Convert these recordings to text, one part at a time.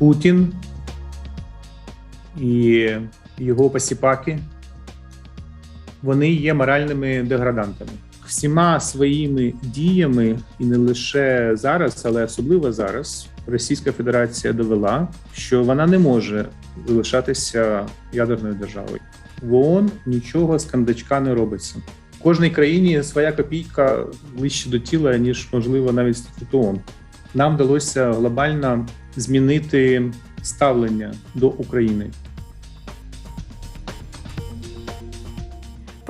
Путін і його посіпаки вони є моральними деградантами. Всіма своїми діями, і не лише зараз, але особливо зараз, Російська Федерація довела, що вона не може залишатися ядерною державою. В ООН нічого з кандачка не робиться. В кожній країні своя копійка ближче до тіла, ніж можливо навіть статут ООН. Нам вдалося глобально змінити ставлення до України.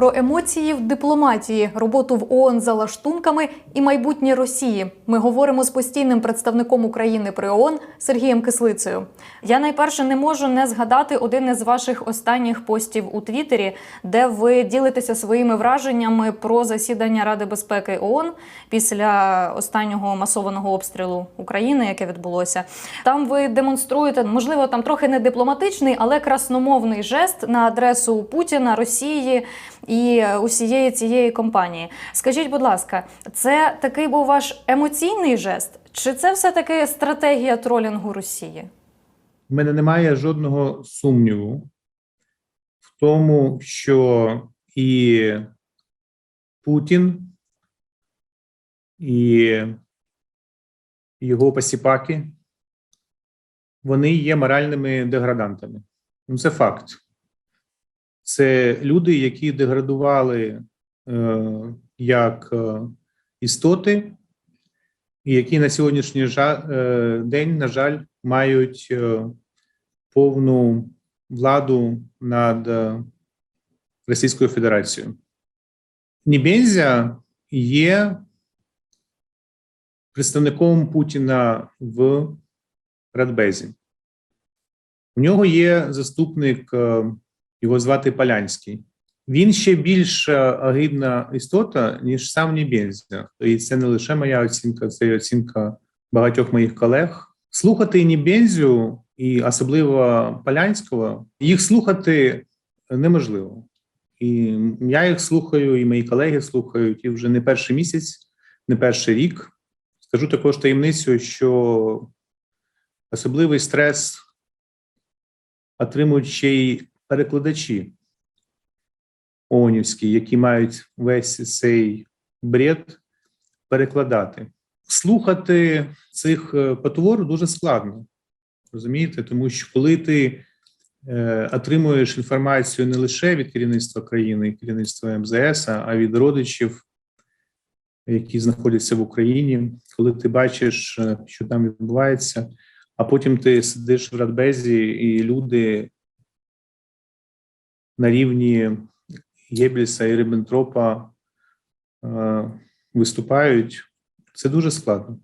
Про емоції в дипломатії, роботу в ООН за лаштунками і майбутнє Росії. Ми говоримо з постійним представником України при ООН Сергієм Кислицею. Я найперше не можу не згадати один із ваших останніх постів у Твіттері, де ви ділитеся своїми враженнями про засідання Ради безпеки ООН після останнього масованого обстрілу України, яке відбулося. Там ви демонструєте, можливо, там трохи не дипломатичний, але красномовний жест на адресу Путіна, Росії і усієї цієї компанії. Скажіть, будь ласка, це такий був ваш емоційний жест, чи це все таки стратегія тролінгу Росії? У мене немає жодного сумніву в тому, що і Путін, і його посіпаки вони є моральними деградантами. Ну, це факт. Це люди, які деградували е, як е, істоти, і які на сьогоднішній е, день, на жаль, мають повну владу над Російською Федерацією. Нібензя є представником Путіна в Радбезі. У нього є заступник, його звати Полянський. Він ще більш е, агидна істота, ніж сам Нібензя. І це не лише моя оцінка, це й оцінка багатьох моїх колег. Слухати Нібензю і особливо Полянського, їх слухати неможливо. І я їх слухаю, і мої колеги слухають, і вже не перший місяць, не перший рік. Скажу також таємницю, що особливий стрес отримують ще й перекладачі ООНівські, які мають весь цей бред перекладати. Слухати цих е, потвор дуже складно, розумієте? Тому що коли ти е, отримуєш інформацію не лише від керівництва країни, керівництва МЗС, а від родичів, які знаходяться в Україні, коли ти бачиш, е, що там відбувається, а потім ти сидиш в Радбезі, і люди на рівні Єбельса і Риббентропа е, виступають, це дуже складно.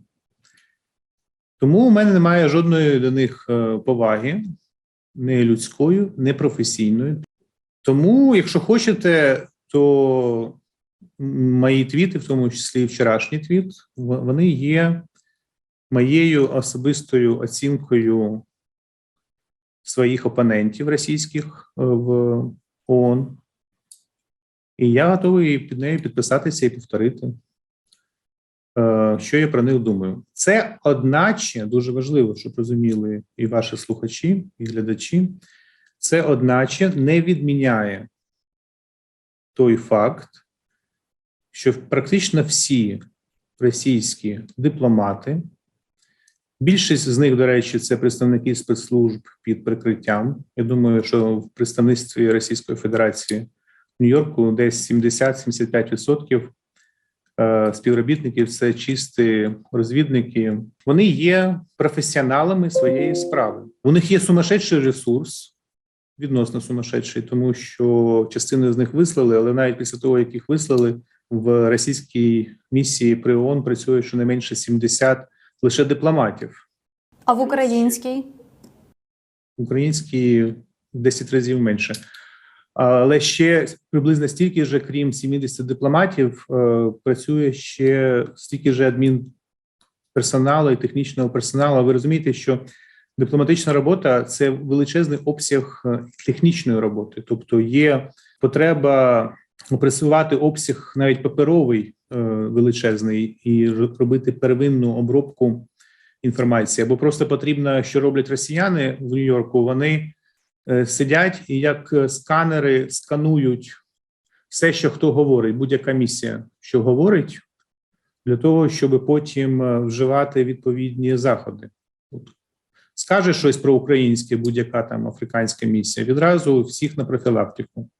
Тому у мене немає жодної до них е, поваги, не людської, не професійної. Тому, якщо хочете, то мої твіти, в тому числі вчорашній твіт, вони є моєю особистою оцінкою своїх опонентів російських е, в ООН. І я готовий під нею підписатися і повторити, е, що я про них думаю. Це, одначе, дуже важливо, щоб розуміли і ваші слухачі, і глядачі. Це, одначе, не відміняє той факт, що практично всі російські дипломати, більшість з них, до речі, це представники спецслужб під прикриттям. Я думаю, що в представництві Російської Федерації в Нью-Йорку десь 70-75% е, співробітників це чисті розвідники. Вони є професіоналами своєї справи. У них є сумасшедший ресурс, відносно сумасшедший, тому що частину з них вислали, але навіть після того, як їх вислали, в російській місії при ООН працює щонайменше 70 лише дипломатів. А в українській? Українські в 10 разів менше. Але ще приблизно стільки ж, крім 70 дипломатів, е, працює ще стільки ж адмінперсоналу і технічного персоналу. Ви розумієте, що дипломатична робота це величезний обсяг е, технічної роботи, тобто є потреба опресувати обсяг навіть паперовий величезний і робити первинну обробку інформації, або просто потрібно, що роблять росіяни в Нью-Йорку. Вони е, сидять і як е, сканери сканують все, що хто говорить, будь-яка місія, що говорить, для того, щоб потім е, вживати відповідні заходи. Скаже щось про українське, будь-яка там африканська місія, відразу всіх на профілактику.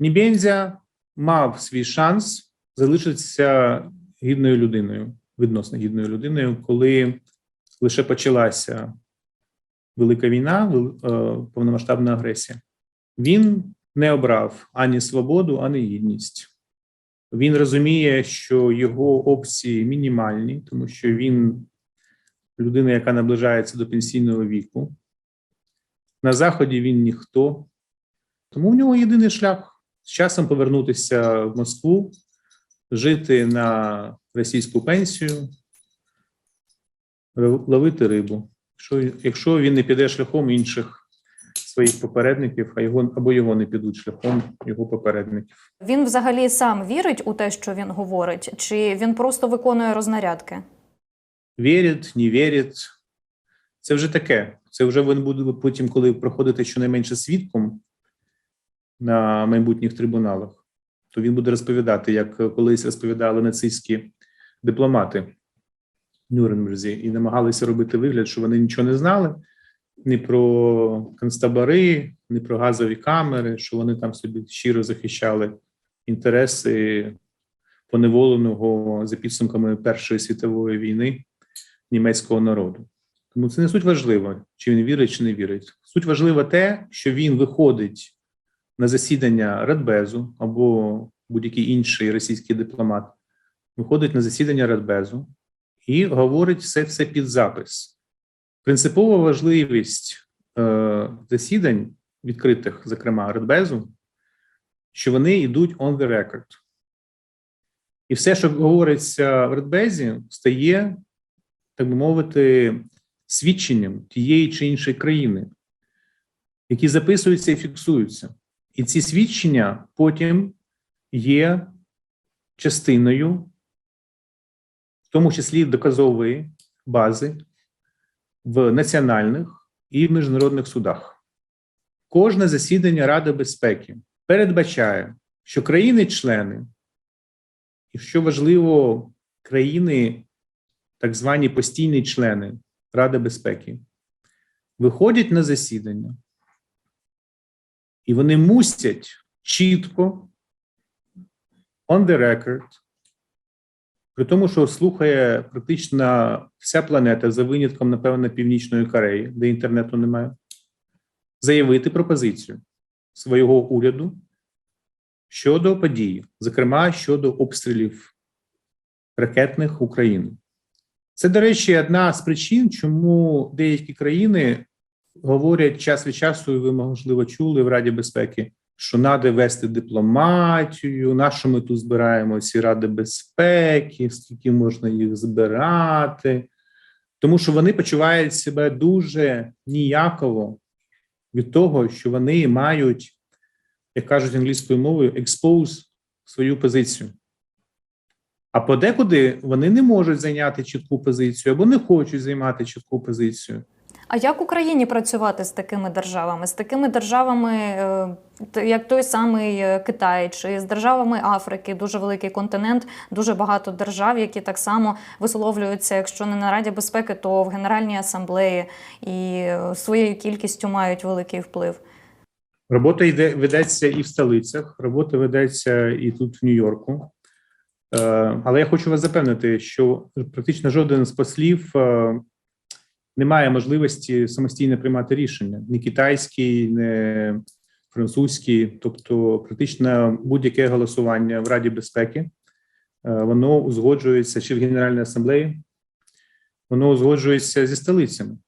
Нібензя мав свій шанс залишитися гідною людиною, відносно гідною людиною, коли лише почалася велика війна, е, повномасштабна агресія. Він не обрав ані свободу, ані гідність. Він розуміє, що його опції мінімальні, тому що він людина, яка наближається до пенсійного віку. На заході він ніхто. Тому в нього єдиний шлях з часом повернутися в Москву, жити на російську пенсію, ловити рибу. Якщо, якщо він не піде шляхом інших своїх попередників, а його або його не підуть шляхом його попередників. Він взагалі сам вірить у те, що він говорить, чи він просто виконує рознарядки? Вірить, не вірить. Це вже таке. Це вже він буде потім, коли проходити щонайменше свідком на майбутніх трибуналах, то він буде розповідати, як колись розповідали нацистські дипломати Нюрнберзі і намагалися робити вигляд, що вони нічого не знали ні про концтабори, ні про газові камери, що вони там собі щиро захищали інтереси поневоленого за підсумками Першої світової війни німецького народу. Тому це не суть важливо, чи він вірить, чи не вірить. Суть важливо те, що він виходить на засідання Радбезу або будь-який інший російський дипломат, виходить на засідання Радбезу і говорить все це під запис. Принципова важливість е, засідань, відкритих, зокрема, Радбезу, що вони йдуть on the record. І все, що говориться в Радбезі, стає так би мовити, свідченням тієї чи іншої країни, які записуються і фіксуються. І ці свідчення потім є частиною, в тому числі доказової бази в національних і міжнародних судах. Кожне засідання Ради безпеки передбачає, що країни-члени, і що важливо, країни так звані постійні члени Ради безпеки, виходять на засідання, і вони мусять чітко on the record, при тому, що слухає практично вся планета за винятком, напевно, Північної Кореї, де інтернету немає, заявити пропозицію свого уряду щодо події, зокрема щодо обстрілів ракетних України. Це, до речі, одна з причин, чому деякі країни говорять час від часу, і ви, можливо, чули в Раді безпеки, що треба вести дипломатію, на що ми тут збираємо ці Ради безпеки, скільки можна їх збирати, тому що вони почувають себе дуже ніяково від того, що вони мають, як кажуть англійською мовою, expose свою позицію. А подекуди вони не можуть зайняти чітку позицію або не хочуть займати чітку позицію. А як Україні працювати з такими державами, з такими державами, е, як той самий е, Китай, чи з державами Африки, дуже великий континент, дуже багато держав, які так само висловлюються, якщо не на Раді безпеки, то в Генеральній асамблеї і е, своєю кількістю мають великий вплив. Робота йде ведеться і в столицях, робота ведеться і тут в Нью-Йорку. Але я хочу вас запевнити, що практично жоден з послів е, не має можливості самостійно приймати рішення ні китайський, ні французький. Тобто, практично будь-яке голосування в Раді безпеки е, воно узгоджується чи в Генеральній асамблеї, воно узгоджується зі столицями.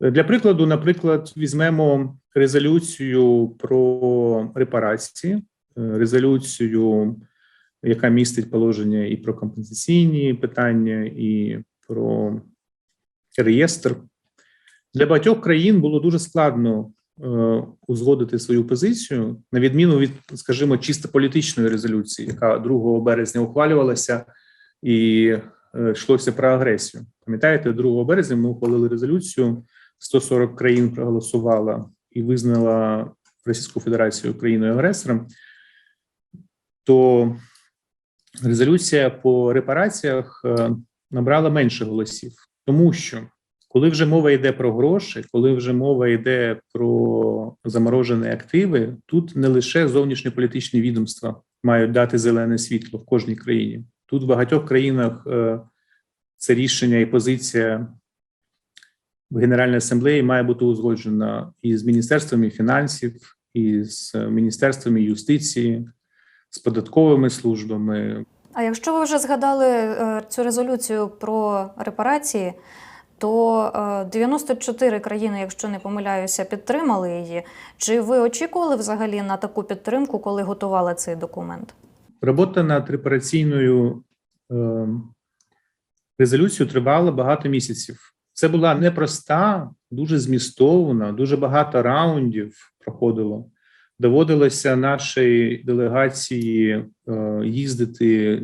Для прикладу, наприклад, візьмемо резолюцію про репарації, е, резолюцію, яка містить положення і про компенсаційні питання, і про реєстр. Для багатьох країн було дуже складно е, узгодити свою позицію, на відміну від, скажімо, чисто політичної резолюції, яка 2 березня ухвалювалася, і е, йшлося про агресію. Пам'ятаєте, 2 березня ми ухвалили резолюцію. 140 країн проголосувала і визнала Російську Федерацію країною агресором. То резолюція по репараціях е, набрала менше голосів, тому що коли вже мова йде про гроші, коли вже мова йде про заморожені активи, тут не лише зовнішньополітичні відомства мають дати зелене світло в кожній країні. Тут в багатьох країнах е, це рішення і позиція в Генеральній асамблеї має бути узгоджена і з міністерствами фінансів, і з міністерствами юстиції, з податковими службами, А якщо ви вже згадали е, цю резолюцію про репарації, то е, 94 країни, якщо не помиляюся, підтримали її. Чи ви очікували взагалі на таку підтримку, коли готували цей документ? Робота над репараційною е, резолюцією тривала багато місяців. Це була непроста, дуже змістовна, дуже багато раундів проходило. Доводилося нашій делегації е, їздити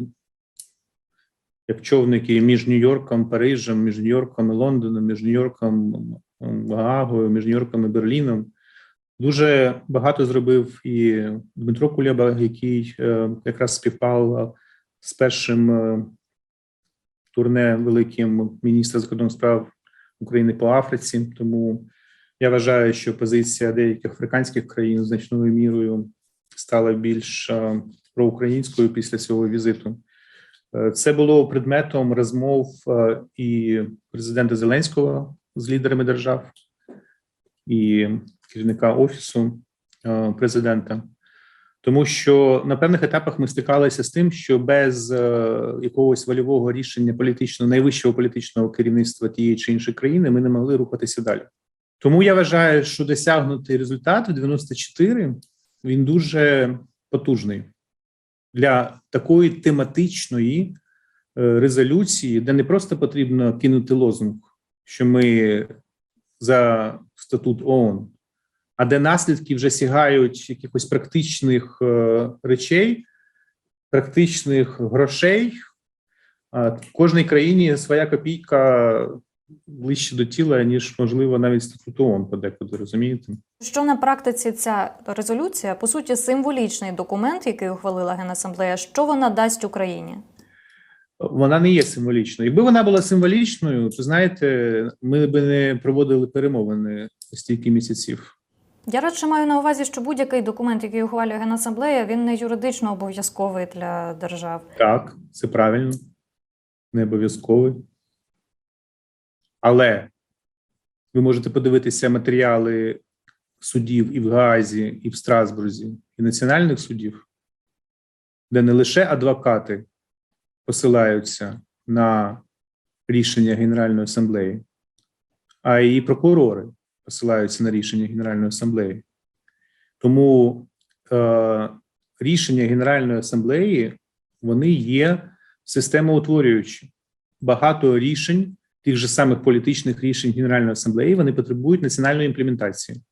як човники між Нью-Йорком, Парижем, між Нью-Йорком і Лондоном, між Нью-Йорком, Гаагою, між Нью-Йорком і Берліном. Дуже багато зробив і Дмитро Кулеба, який е, якраз співпав з першим е, турне великим міністра закордонних справ України по Африці. Тому я вважаю, що позиція деяких африканських країн значною мірою стала більш е, проукраїнською після цього візиту. Е, Це було предметом розмов е, і президента Зеленського з лідерами держав, і керівника офісу президента, тому що на певних етапах ми стикалися з тим, що без якогось вольового рішення політичного найвищого політичного керівництва тієї чи іншої країни ми не могли рухатися далі. Тому я вважаю, що досягнутий результат в 94 він дуже потужний для такої тематичної е, резолюції, де не просто потрібно кинути лозунг, що ми за статут ООН, а де наслідки вже сягають якихось практичних е, речей, практичних грошей. Кожній країні своя копійка ближче до тіла, ніж можливо навіть статут ООН подекуди, розумієте? Що на практиці ця резолюція, по суті, символічний документ, який ухвалила Генасамблея, що вона дасть Україні? Вона не є символічною. Якби вона була символічною, то знаєте, ми б не проводили перемовини стільки місяців. Я радше маю на увазі, що будь-який документ, який ухвалює Генасамблея, він не юридично обов'язковий для держав. Так, це правильно, не обов'язковий. Але ви можете подивитися матеріали судів і в Гаазі, і в Страсбурзі, і національних судів, де не лише адвокати посилаються на рішення Генеральної асамблеї, а й прокурори посилаються на рішення Генеральної асамблеї. Тому е, рішення Генеральної асамблеї вони є системоутворюючі. Багато рішень, тих же самих політичних рішень Генеральної асамблеї, вони потребують національної імплементації.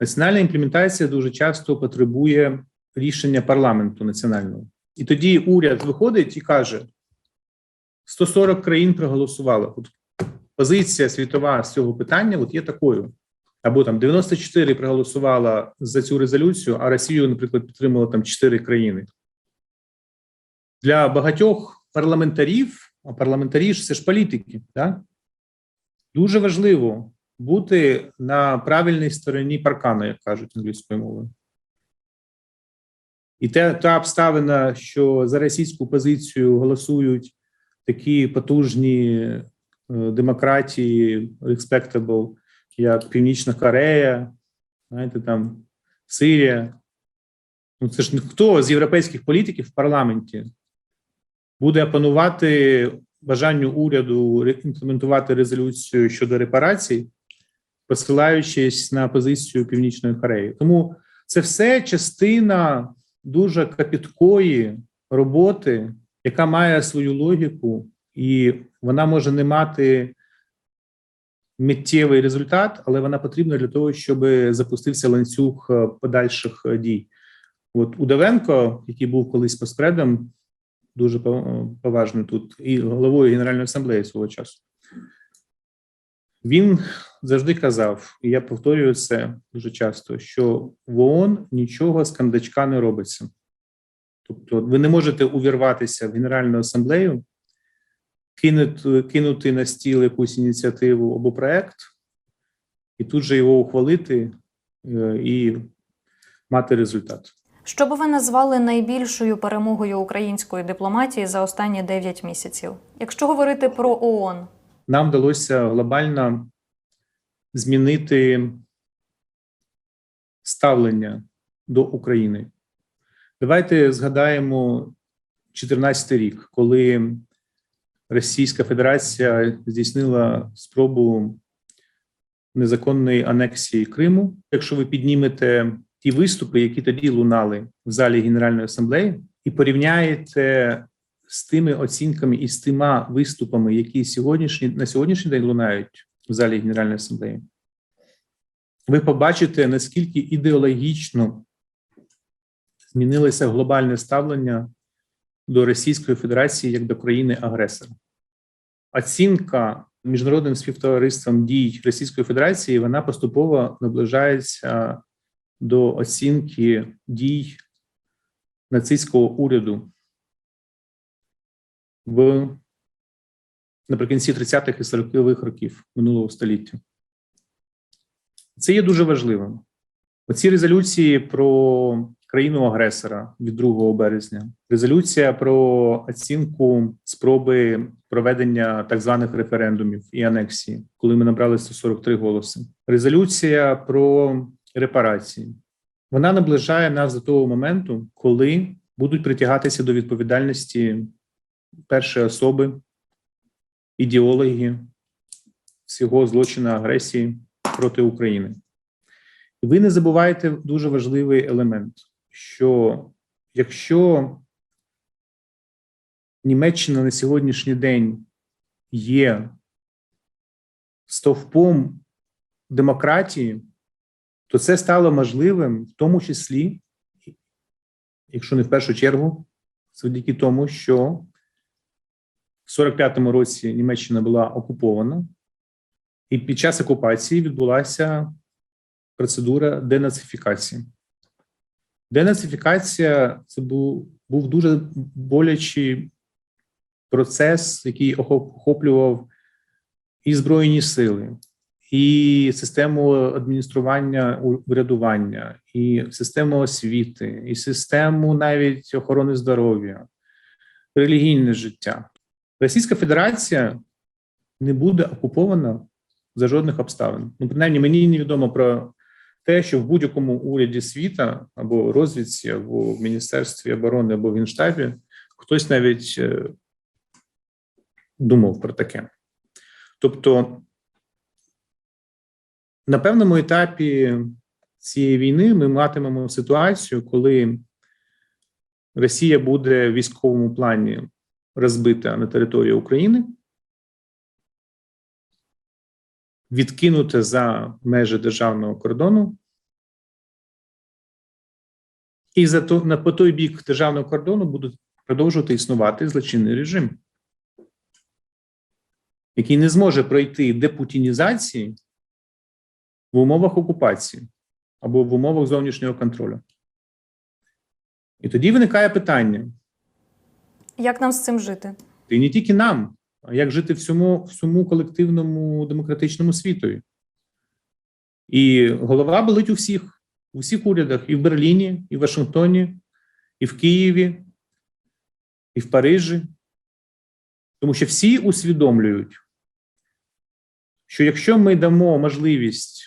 Національна імплементація дуже часто потребує рішення парламенту національного. І тоді уряд виходить і каже: 140 країн проголосувало. От позиція світова з цього питання от є такою. Або там 94 проголосувала за цю резолюцію, а Росію, наприклад, підтримала там 4 країни. Для багатьох парламентарів, парламентарі ж це ж політики, так? дуже важливо бути на правильній стороні паркану, як кажуть англійською мовою. І те, та обставина, що за російську позицію голосують такі потужні е, демократії, respectable, як Північна Корея, знаєте, там Сирія. Ну, це ж ніхто з європейських політиків в парламенті буде опанувати бажанню уряду імплементувати резолюцію щодо репарацій, посилаючись на позицію Північної Кореї. Тому це все частина дуже капіткої роботи, яка має свою логіку, і вона може не мати миттєвий результат, але вона потрібна для того, щоб запустився ланцюг е, подальших е, дій. От Удовенко, який був колись постпредом, дуже пов- поважний тут, і головою Генеральної асамблеї свого часу. Він завжди казав, і я повторюю це дуже часто, що в ООН нічого з кандачка не робиться. Тобто, ви не можете увірватися в Генеральну асамблею, кинути, кинути на стіл якусь ініціативу або проект, і тут же його ухвалити е, і мати результат. Що би ви назвали найбільшою перемогою української дипломатії за останні 9 місяців? Якщо говорити про ООН, Нам вдалося глобально змінити ставлення до України. Давайте згадаємо 2014 рік, коли Російська Федерація здійснила спробу незаконної анексії Криму. Якщо ви піднімете ті виступи, які тоді лунали в залі Генеральної асамблеї, і порівняєте з тими оцінками і з тима виступами, які сьогоднішні на сьогоднішній день лунають в залі Генеральної асамблеї, ви побачите, наскільки ідеологічно змінилося глобальне ставлення до Російської Федерації як до країни-агресора. Оцінка міжнародним співтовариством дій Російської Федерації вона поступово наближається до оцінки дій нацистського уряду в наприкінці 30-х і 40-х років минулого століття. Це є дуже важливим. Оці резолюції про країну-агресора від 2 березня, резолюція про оцінку спроби проведення так званих референдумів і анексії, коли ми набрали 143 голоси. Резолюція про репарації. Вона наближає нас до того моменту, коли будуть притягатися до відповідальності перші особи, ідеологи всього злочину агресії проти України. І ви не забуваєте дуже важливий елемент, що якщо Німеччина на сьогоднішній день є стовпом демократії, то це стало можливим в тому числі, якщо не в першу чергу, завдяки тому, що в 45-му році Німеччина була окупована, і під час окупації відбулася процедура денацифікації. Денацифікація це був, був дуже болячий процес, який охоплював і збройні сили, і систему адміністрування урядування, і систему освіти, і систему навіть охорони здоров'я, релігійне життя. Російська Федерація не буде окупована за жодних обставин. Ну, принаймні, мені невідомо про те, що в будь-якому уряді світа або розвідці, або в Міністерстві оборони, або в Генштабі хтось навіть е, думав про таке. Тобто, на певному етапі цієї війни ми матимемо ситуацію, коли Росія буде в військовому плані розбита на території України, відкинута за межі державного кордону, і за то, на по той бік державного кордону буде продовжувати існувати злочинний режим, який не зможе пройти депутінізації в умовах окупації або в умовах зовнішнього контролю. І тоді виникає питання: як нам з цим жити? і не тільки нам, а як жити всьому, всьому колективному демократичному світові. І голова болить у всіх, у всіх урядах, і в Берліні, і в Вашингтоні, і в Києві, і в Парижі. Тому що всі усвідомлюють, що якщо ми дамо можливість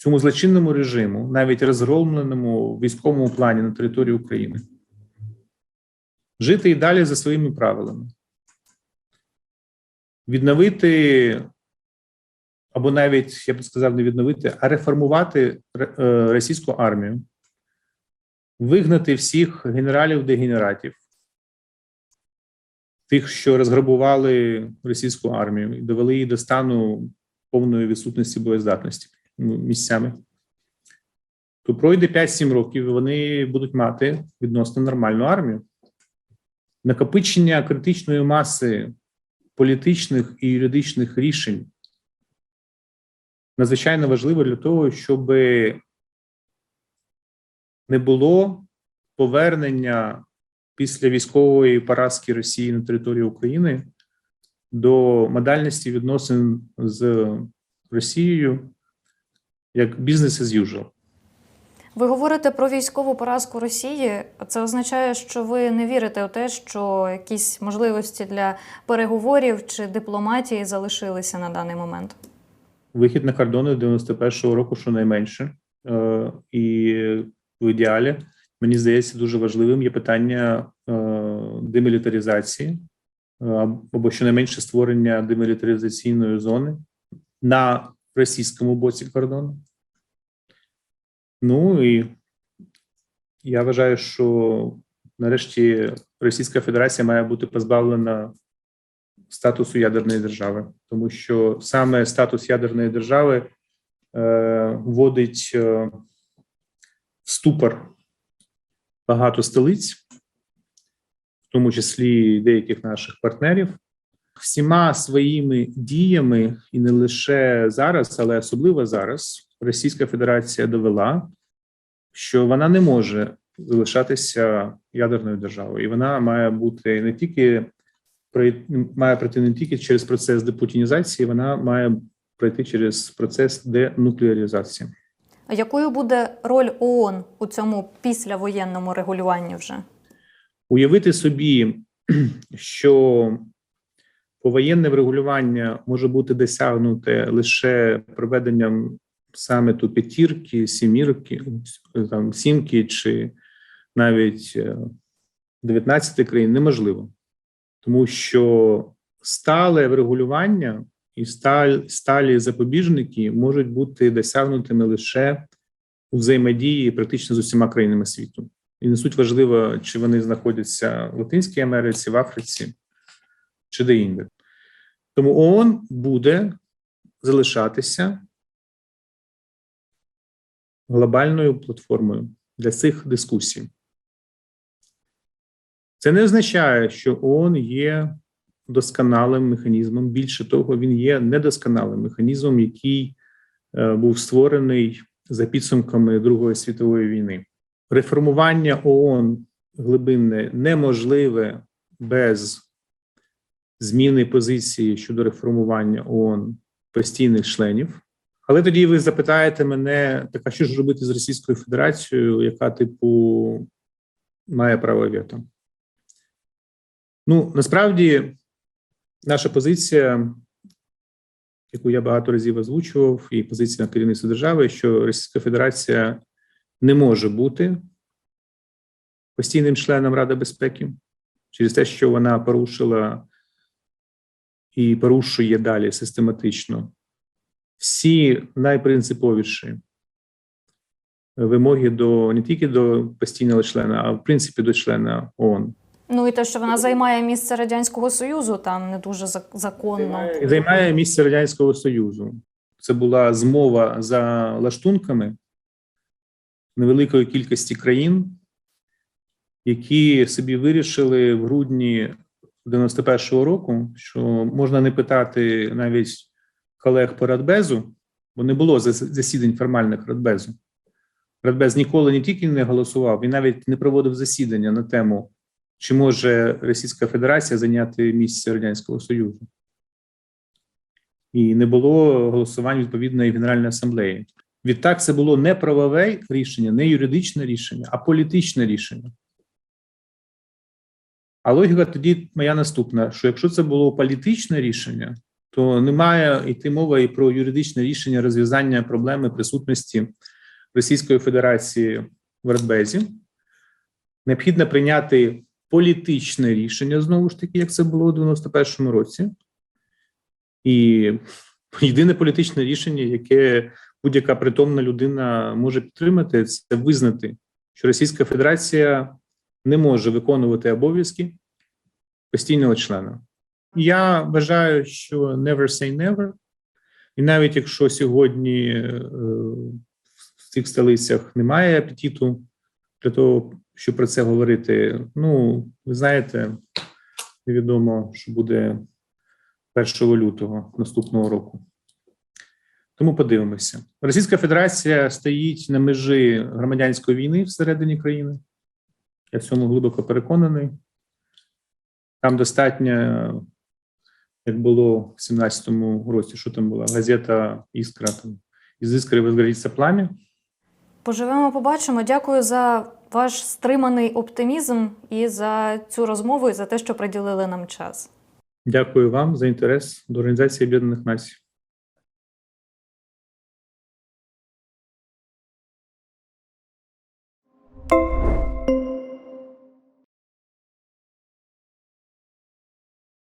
цьому злочинному режиму, навіть розгромленому військовому плані на території України, жити і далі за своїми правилами, відновити, або навіть, я б сказав, не відновити, а реформувати е, російську армію, вигнати всіх генералів-дегенератів, тих, що розграбували російську армію і довели її до стану повної відсутності боєздатності місцями. То пройде 5-7 років, і вони будуть мати відносно нормальну армію. накопичення критичної маси політичних і юридичних рішень надзвичайно важливо для того, щоб не було повернення після військової поразки Росії на території України до модальності відносин з Росією як бізнес as usual. Ви говорите про військову поразку Росії. Це означає, що ви не вірите у те, що якісь можливості для переговорів чи дипломатії залишилися на даний момент. Вихід на кордони 91-го року, щонайменше, Е, і в ідеалі мені здається дуже важливим є питання е, демілітаризації е, або щонайменше створення демілітаризаційної зони на російському боці кордону. Ну і я вважаю, що нарешті Російська Федерація має бути позбавлена статусу ядерної держави, тому що саме статус ядерної держави е, вводить е, в ступор багато столиць, в тому числі деяких наших партнерів. Всіма своїми діями, і не лише зараз, але особливо зараз, Російська Федерація довела, що вона не може залишатися ядерною державою, і вона має бути не тільки має пройти не тільки через процес депутінізації, вона має пройти через процес денуклеаризації. А якою буде роль ООН у цьому післявоєнному регулюванні вже? Уявити собі, що повоєнне врегулювання може бути досягнуте лише проведенням саміту п'ятірки, сімірки, там сімки чи навіть е, 19 країн. Неможливо, тому що стале врегулювання і сталь, сталі запобіжники можуть бути досягнутими лише у взаємодії практично з усіма країнами світу. І не суть важливо, чи вони знаходяться в Латинській Америці, в Африці чи де-інде. Тому ООН буде залишатися глобальною платформою для цих дискусій. Це не означає, що ООН є досконалим механізмом. Більше того, він є недосконалим механізмом, який е, був створений за підсумками Другої світової війни. Реформування ООН глибинне неможливе без зміни позиції щодо реформування ООН постійних членів. Але тоді ви запитаєте мене, так а що ж робити з Російською Федерацією, яка, типу, має право вето? Ну, насправді, наша позиція, яку я багато разів озвучував, і позиція керівництва держави, що Російська Федерація не може бути постійним членом Ради безпеки через те, що вона порушила і порушує далі систематично всі найпринциповіші вимоги до не тільки до постійного члена, а в принципі до члена ООН. Ну і те, що вона займає місце радянського союзу, там не дуже законно. Займає місце Радянського Союзу. Це була змова за лаштунками невеликої кількості країн, які собі вирішили в грудні 91-го року, що можна не питати навіть колег по Радбезу, бо не було засідань формальних Радбезу. Радбез ніколи не тільки не голосував, він навіть не проводив засідання на тему, чи може Російська Федерація зайняти місце Радянського Союзу. І не було голосувань відповідної Генеральної асамблеї. Відтак, це було не правове рішення, не юридичне рішення, а політичне рішення. А логіка тоді моя наступна: що якщо це було політичне рішення, то не має йти мова і про юридичне рішення розв'язання проблеми присутності Російської Федерації в Радбезі. Необхідно прийняти політичне рішення знову ж таки, як це було у 91-му році. І єдине політичне рішення, яке будь-яка притомна людина може підтримати, це визнати, що Російська Федерація не може виконувати обов'язки постійного члена. Я вважаю, що never say never. І навіть якщо сьогодні е, в цих столицях немає апетиту для того, щоб про це говорити. Ну, ви знаєте, невідомо, що буде 1 лютого наступного року. Тому подивимося. Російська Федерація стоїть на межі громадянської війни всередині країни. Я в цьому глибоко переконаний. Там достатньо, як було в 17-му році, що там була газета Іскра. Там, із іскри возгориться плам'я. Поживемо, побачимо. Дякую за ваш стриманий оптимізм і за цю розмову, і за те, що приділили нам час. Дякую вам за інтерес до Організації Об'єднаних Націй.